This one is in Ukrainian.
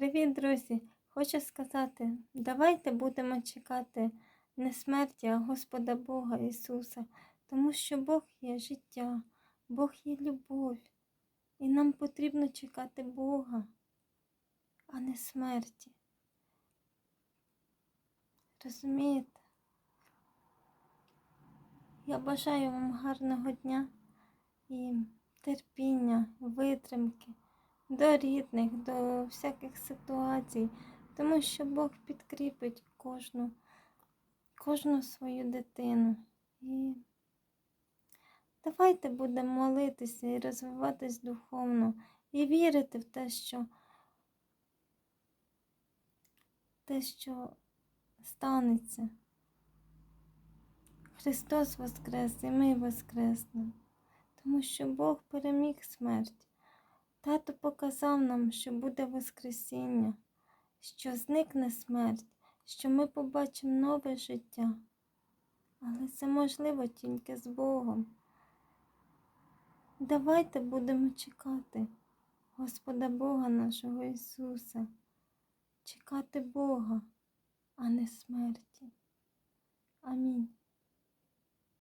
Привіт, друзі! Хочу сказати, давайте будемо чекати не смерті, а Господа Бога Ісуса, тому що Бог є життя, Бог є любов, і нам потрібно чекати Бога, а не смерті. Розумієте? Я бажаю вам гарного дня і терпіння, витримки до рідних, до всяких ситуацій, тому що Бог підкріпить кожну, кожну свою дитину. І давайте будемо молитися і розвиватись духовно, і вірити в те, що те, що станеться. Христос Воскрес, і ми Воскреснемо, тому що Бог переміг смерть. Тато показав нам, що буде Воскресіння, що зникне смерть, що ми побачимо нове життя. Але це можливо тільки з Богом. Давайте будемо чекати Господа Бога нашого Ісуса, чекати Бога, а не смерті. Амінь.